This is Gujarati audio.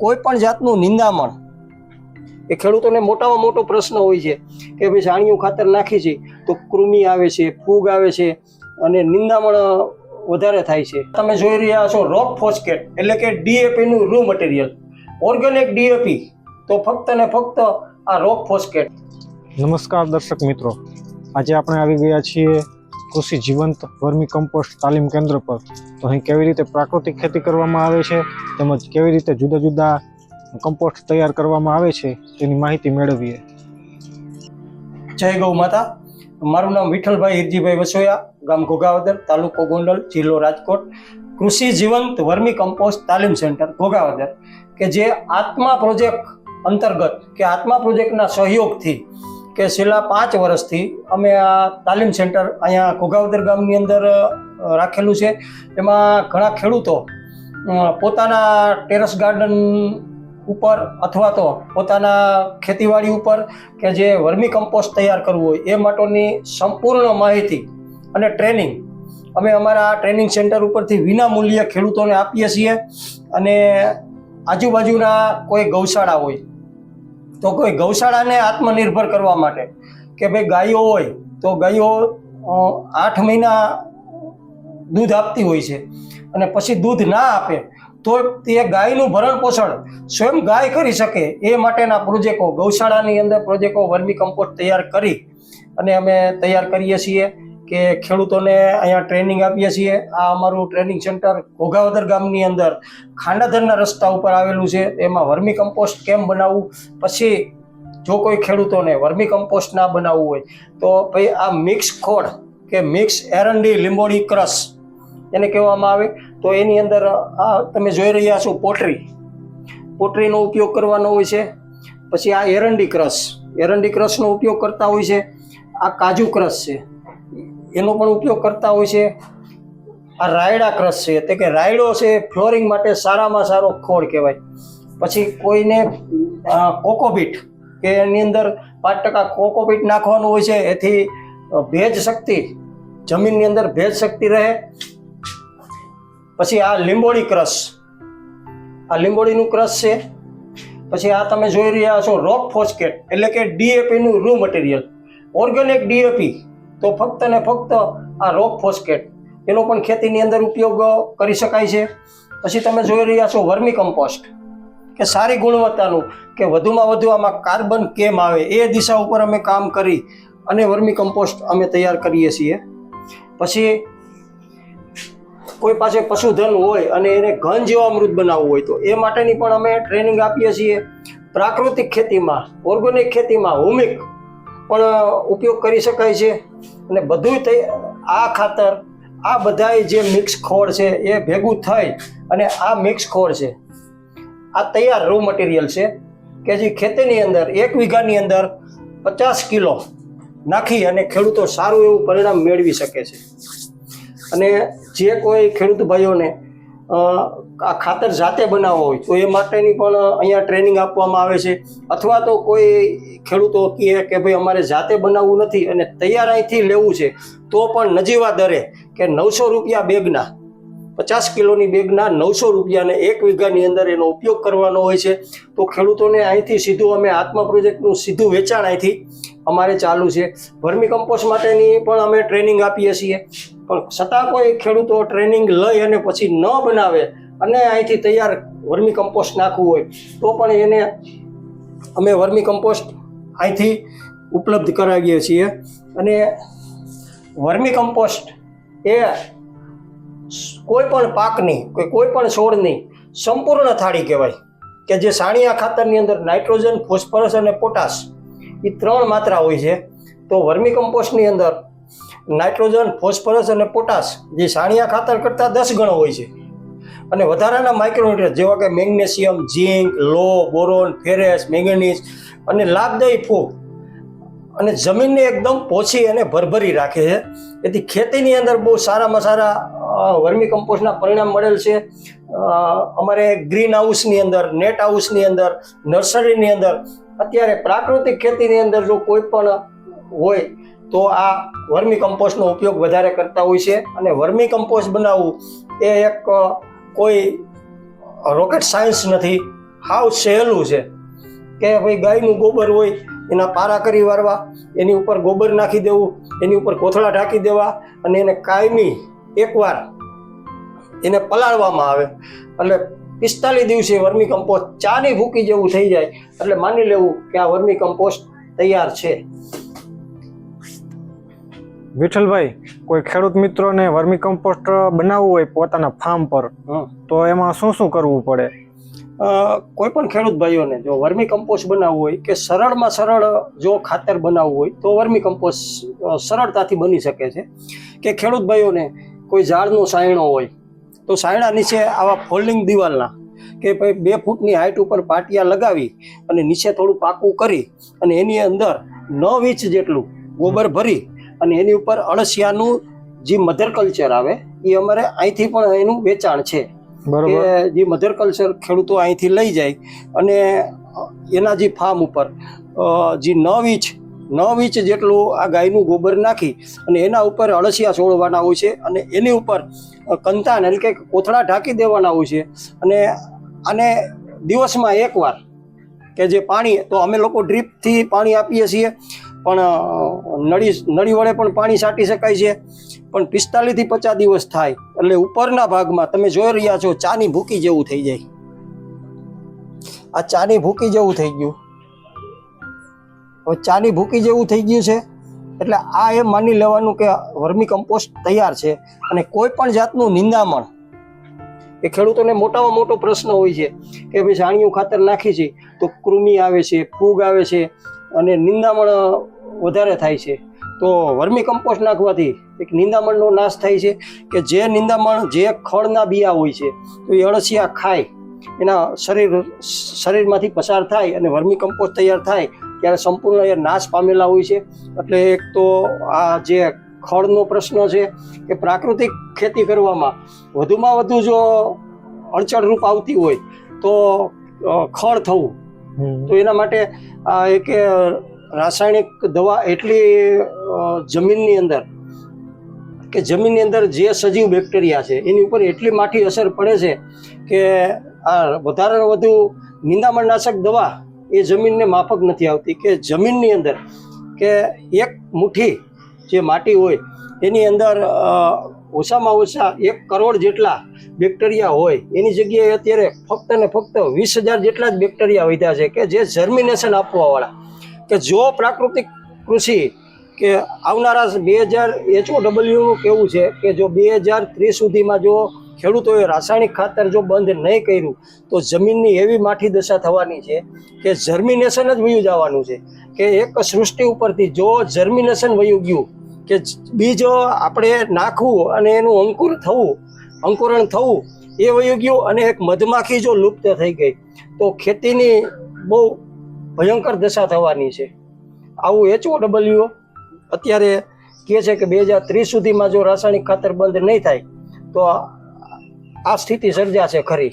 કોઈ પણ જાતનું નિંદામણ. એ ખેડૂતોને મોટામાં મોટો પ્રશ્ન હોય છે કે ભાઈ છાણિયું ખાતર નાખી છે તો કૃમિ આવે છે, ફૂગ આવે છે અને નિંદામણ વધારે થાય છે. તમે જોઈ રહ્યા છો રોક ફોસ્કેટ એટલે કે ડીએપીનું રૂ મટીરિયલ ઓર્ગેનિક ડીએપી તો ફક્ત ને ફક્ત આ રોક ફોસ્કેટ નમસ્કાર દર્શક મિત્રો. આજે આપણે આવી ગયા છીએ કૃષિ જીવંત વર્મી કમ્પોસ્ટ તાલીમ કેન્દ્ર પર. તો અહીં કેવી રીતે પ્રાકૃતિક ખેતી કરવામાં આવે છે તેમજ કેવી રીતે જુદા જુદા કમ્પોસ્ટ તૈયાર કરવામાં આવે છે તેની માહિતી મેળવીએ. જય ગૌ માતા. મારું નામ વિઠ્ઠલભાઈ હિરજીભાઈ વસોયા, ગામ ઘોઘાવદર, તાલુકો ગોંડલ, જિલ્લો રાજકોટ. કૃષિ જીવંત વર્મી કમ્પોસ્ટ તાલીમ સેન્ટર ઘોઘાવદર, કે જે આત્મા પ્રોજેક્ટ અંતર્ગત, કે આત્મા પ્રોજેક્ટના સહયોગથી, કે છેલ્લા પાંચ વર્ષથી અમે આ તાલીમ સેન્ટર અહીંયા ઘોઘાવદર ગામની અંદર રાખેલું છે. એમાં ઘણા ખેડૂતો પોતાના ટેરેસ ગાર્ડન ઉપર અથવા તો પોતાના ખેતીવાડી ઉપર કે જે વર્મી કમ્પોસ્ટ તૈયાર કરવું હોય, એ માટેની સંપૂર્ણ માહિતી અને ટ્રેનિંગ અમે અમારા ટ્રેનિંગ સેન્ટર ઉપરથી વિના મૂલ્યે ખેડૂતોને આપીએ છીએ. અને આજુબાજુના કોઈ ગૌશાળા હોય, તો કોઈ ગૌશાળાને આત્મનિર્ભર કરવા માટે કે ભાઈ ગાયો હોય, તો ગાયો આઠ મહિના દૂધ આપતી હોય છે. અને પછી દૂધ ના આપે, તો તે ગાયનું ભરણ પોષણ સ્વયં ગાય કરી શકે એ માટેના પ્રોજેક્ટો ગૌશાળાની અંદર પ્રોજેક્ટો વર્મી કમ્પોસ્ટ તૈયાર કરી અને અમે તૈયાર કરીએ છીએ કે ખેડૂતોને અહીંયા ટ્રેનિંગ આપીએ છીએ. આ અમારું ટ્રેનિંગ સેન્ટર ઘોઘાવદર ગામની અંદર, ખાંડાધરના રસ્તા ઉપર આવેલું છે. એમાં વર્મી કમ્પોસ્ટ કેમ બનાવવું? પછી જો કોઈ ખેડૂતોને વર્મી કમ્પોસ્ટ ના બનાવવું હોય, તો ભાઈ આ મિક્સ ખોળ કે મિક્સ એરંડી લીંબોડી ક્રશ એને કહેવામાં આવે, તો એની અંદર, આ તમે જોઈ રહ્યા છો પોટરી. પોટરીનો ઉપયોગ કરવાનો હોય છે. પછી આ એરંડી ક્રશ. એરંડી ક્રશનો ઉપયોગ કરતા હોય છે. આ કાજુ ક્રશ છે. એનો પણ ઉપયોગ કરતા હોય છે. આ રાયડા ક્રશ છે. એટલે કે રાયડો છે ફ્લોરિંગ માટે સારામાં સારો ખોળ કહેવાય. પછી કોઈને કોકોપીટ, કે એની અંદર પાંચ ટકા કોકોપીટ નાખવાનું હોય છે, એથી ભેજ શક્તિ, જમીનની અંદર ભેજ શક્તિ રહે. પછી આ લીંબોળી ક્રશ. આ લીંબોળીનું ક્રશ છે. પછી આ તમે જોઈ રહ્યા છો રોક ફોસ્કેટ એટલે કે ડીએપીનું રૂ મટીરિયલ ઓર્ગેનિક ડીએપી તો ફક્ત ને ફક્ત આ રોક ફોસ્કેટ એનો પણ ખેતીની અંદર ઉપયોગ કરી શકાય છે. પછી તમે જોઈ રહ્યા છો વર્મી કમ્પોસ્ટ, કે સારી ગુણવત્તાનું, કે વધુમાં વધુ આમાં કાર્બન કેમ આવે એ દિશા ઉપર અમે કામ કરી અને વર્મી કમ્પોસ્ટ અમે તૈયાર કરીએ છીએ. પછી કોઈ પાસે પશુધન હોય અને એને ઘન જીવામૃત બનાવવું હોય તો એ માટેની પણ અમે ટ્રેનિંગ આપીએ છીએ. પ્રાકૃતિક ખેતીમાં ઓર્ગેનિક ખેતીમાં હોમિક પણ ઉપયોગ કરી શકાય છે. અને બધુંય તૈ, આ ખાતર, આ બધાય જે મિક્સ ખોળ છે એ ભેગું થઈ અને આ મિક્સ ખોળ છે. આ તૈયાર રો મટીરિયલ છે કે જે ખેતીની અંદર, એક વીઘાની અંદર પચાસ કિલો નાખી અને ખેડૂતો સારું એવું પરિણામ મેળવી શકે છે. અને જે કોઈ ખેડૂત ભાઈઓને આ ખાતર જાતે બનાવવો હોય, તો એ માટેની પણ અહીંયા ટ્રેનિંગ આપવામાં આવે છે. અથવા તો કોઈ ખેડૂતો કહે કે ભાઈ, અમારે જાતે બનાવવું નથી અને તૈયાર અહીંથી લેવું છે. તો પણ નજીવા દરે કે નવસો રૂપિયા બેગના પચાસ કિલોની બેગના નવસો રૂપિયાને એક વીઘાની અંદર એનો ઉપયોગ કરવાનો હોય છે. તો ખેડૂતોને અહીંથી સીધું અમે આત્મા પ્રોજેક્ટનું સીધું વેચાણ અહીંથી અમારે ચાલુ છે. વર્મી કમ્પોસ્ટ માટેની પણ અમે ટ્રેનિંગ આપીએ છીએ. પણ છતાં કોઈ ખેડૂતો ટ્રેનિંગ લઈ અને પછી ન બનાવે અને અહીંથી તૈયાર વર્મી કમ્પોસ્ટ નાખવું હોય, તો પણ એને અમે વર્મી કમ્પોસ્ટ અહીંથી ઉપલબ્ધ કરાવીએ છીએ. અને વર્મી કમ્પોસ્ટ એ કોઈ પણ પાકની કે કોઈ પણ છોડની સંપૂર્ણ થાળી કહેવાય. કે જે સાણિયા ખાતરની અંદર નાઇટ્રોજન, ફોસ્ફરસ અને પોટાશ એ ત્રણ માત્રા હોય છે. તો વર્મી કમ્પોસ્ટની અંદર નાઇટ્રોજન, ફોસ્ફરસ અને પોટાશ જે સાણિયા ખાતર કરતાં દસ ગણો હોય છે. અને વધારાના માઇક્રોન્યુટ્રિયન્ટ જેવા કે મેગ્નેશિયમ, ઝીંક, લો, બોરોન, ફેરેસ, મેંગનીઝ અને લાભદાયી ફૂગ અને જમીનને એકદમ પોછી અને ભરભરી રાખે છે. તેથી ખેતીની અંદર બહુ સારામાં સારા વર્મી કમ્પોસ્ટના પરિણામ મળેલ છે. અમારે ગ્રીન હાઉસની અંદર, નેટ હાઉસની અંદર, નર્સરીની અંદર, અત્યારે પ્રાકૃતિક ખેતીની અંદર જો કોઈ પણ હોય તો આ વર્મી કમ્પોસ્ટનો ઉપયોગ વધારે કરતા હોય છે. અને વર્મી કમ્પોસ્ટ બનાવવું એ એક કોઈ રોકેટ સાયન્સ નથી. હાવ સહેલું છે કે ભાઈ ગાયનું ગોબર હોય, એના પારા કરી વારવા, એની ઉપર ગોબર નાખી દેવું, એની ઉપર કોથળા ઢાંકી દેવા અને એને કાયમી એકવાર એને પલાળવામાં આવે. એટલે પિસ્તાલીસ દિવસે વર્મી કમ્પોસ્ટ ચાની ભૂકી જેવું થઈ જાય. એટલે માની લેવું કે આ વર્મી કમ્પોસ્ટ તૈયાર છે. વિઠ્ઠલભાઈ કોઈ ખેડૂત મિત્રોને વર્મી કમ્પોસ્ટ બનાવવું હોય પોતાના ફાર્મ પર. તો એમાં શું શું કરવું પડે? કોઈ પણ ખેડૂત ભાઈઓને જો વર્મી કમ્પોસ્ટ બનાવવું હોય કે સરળમાં સરળ જો ખાતર બનાવવું હોય તો વર્મી કમ્પોસ્ટ સરળતાથી બની શકે છે. કે ખેડૂત ભાઈઓને કોઈ ઝાડનો સાયણો હોય તો સાયણા નીચે આવા ફોલ્ડિંગ દિવાલના કે ભાઈ બે ફૂટની હાઇટ ઉપર પાટિયા લગાવી અને નીચે થોડું પાકું કરી અને એની અંદર નવ ઇંચ જેટલું ગોબર ભરી અને એની ઉપર અળસિયાનું જે મધર કલ્ચર આવે એ અમારે અહીંથી પણ એનું વેચાણ છે. બરોબર. કે જે મધર કલ્ચર ખેડૂતો અહીંથી લઈ જાય અને એના જે ફાર્મ ઉપર જે નવ ઇંચ નવ ઇંચ જેટલું આ ગાયનું ગોબર નાખી અને એના ઉપર અળસિયા છોડવાના હોય છે અને એની ઉપર કંતાન એટલે કે કોથળા ઢાંકી દેવાના હોય છે. અને આને દિવસમાં એકવાર કે જે પાણી, તો અમે લોકો ડ્રીપથી પાણી આપીએ છીએ, પણ નળી નળી વડે પણ પાણી છાંટી શકાય છે. પણ પિસ્તાલીસથી પચાસ દિવસ થાય, એટલે ઉપરના ભાગમાં તમે જોઈ રહ્યા છો, ચાની ભૂકી જેવું થઈ જાય. આ ચાની ભૂકી જેવું થઈ ગયું. હવે ચાની ભૂકી જેવું થઈ ગયું છે. એટલે આ એમ માની લેવાનું કે વર્મી કમ્પોસ્ટ તૈયાર છે અને કોઈ પણ જાતનું નિંદામણ. એ ખેડૂતોને મોટામાં મોટો પ્રશ્ન હોય છે કે ભાઈ છાણિયું ખાતર નાખી છે તો કૃમિ આવે છે, ફૂગ આવે છે અને નિંદામણ વધારે થાય છે. તો વર્મી કમ્પોસ્ટ નાખવાથી એક નિંદામણનો નાશ થાય છે કે જે નિંદામણ જે ખળના બિયા હોય છે તો એ અળસિયા ખાય એના શરીર શરીરમાંથી પસાર થાય અને વર્મી કમ્પોસ્ટ તૈયાર થાય ત્યારે સંપૂર્ણ એ નાશ પામેલા હોય છે. એટલે એક તો આ જે ખળનો પ્રશ્ન છે કે પ્રાકૃતિક ખેતી કરવામાં વધુમાં વધુ જો અડચણરૂપ આવતી હોય તો ખળ થવું. તો એના માટે આ એક રાસાયણિક દવા એટલી જમીનની અંદર કે જમીનની અંદર જે સજીવ બેક્ટેરિયા છે એની ઉપર એટલી માઠી અસર પડે છે કે આ વધારે વધુ નિંદામણનાશક દવા એ જમીનને માફક નથી આવતી કે જમીનની અંદર કે એક મુઠ્ઠી જે માટી હોય એની અંદર ઓછામાં ઓછા એક કરોડ જેટલા બેક્ટેરિયા હોય. એની જગ્યાએ અત્યારે ફક્ત ને ફક્ત વીસ હજાર જેટલા જ બેક્ટેરિયા વધ્યા છે કે જે જર્મિનેશન આપવાવાળા. કે જો પ્રાકૃતિક કૃષિ કે આવનારા બે હજાર એચઓ ડબલ્યુનું કેવું છે કે જો બે હજાર ત્રીસ સુધીમાં જો ખેડૂતોએ રાસાયણિક ખાતર જો બંધ નહીં કર્યું, તો જમીનની એવી માઠી દશા થવાની છે કે જર્મિનેશન જ વયું જવાનું છે. કે એક સૃષ્ટિ ઉપરથી જો જર્મિનેશન વયું ગયું, કે બીજ આપણે નાખવું અને એનું અંકુર થવું, અંકુરણ થવું, એ વયું ગયું અને એક મધમાખી જો લુપ્ત થઈ ગઈ, તો ખેતીની બહુ ભયંકર દશા થવાની છે. આવું એચઓ ડબલ્યુ અત્યારે કહે છે કે બે હજાર ત્રીસ સુધીમાં જો રાસાયણિક ખાતર બંધ નહીં થાય, તો આ સ્થિતિ સર્જાશે ખરી.